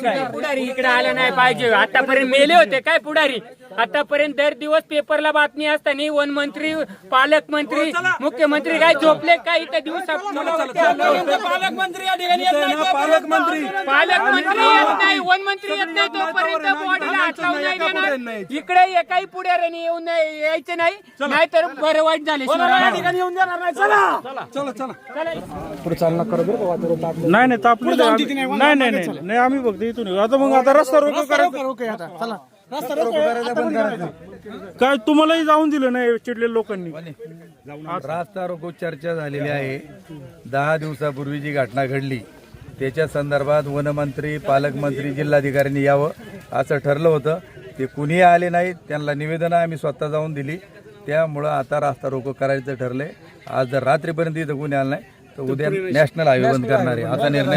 पुढारी. इकडे आला नाही पाहिजे. आतापर्यंत मेले होते काय पुढारी? आतापर्यंत दर दिवस पेपरला बातमी असताना वन मंत्री पालकमंत्री मुख्यमंत्री काय झोपले काय इथं दिवसा? पालकमंत्री पालकमंत्री पालकमंत्री येत नाही. वन मंत्री येत नाही तोपर्यंत बॉडीला लावून नाही देणार. इकडे एकाही पुढाऱ्याने येऊन नाही- यायचं नाही. नाहीतर बरं वाईट झाले. या ठिकाणी येऊन देणार नाही. चला. चला. चला नाही नाही तापले नाही नाही नाही नाही आम्ही फक्त इथून. आता मग आता रस्ता रोको करायचं. काय तुम्हालाही जाऊन दिलं नाही चिडलेल्या लोकांनी? रास्ता रोको चर्चा झालेली आहे. दहा दिवसापूर्वी जी घटना घडली त्याच्या संदर्भात वनमंत्री पालकमंत्री जिल्हाधिकाऱ्यांनी यावं असं ठरलं होतं. ते कुणीही आले नाहीत. त्यांना निवेदनं आम्ही स्वतः जाऊन दिली. त्यामुळं आता रास्ता रोको करायचं ठरलंय. आज जर रात्रीपर्यंत इथं कुणी आलं नाही तर उद्या नॅशनल हायवे बंद करणार आहे. आता निर्णय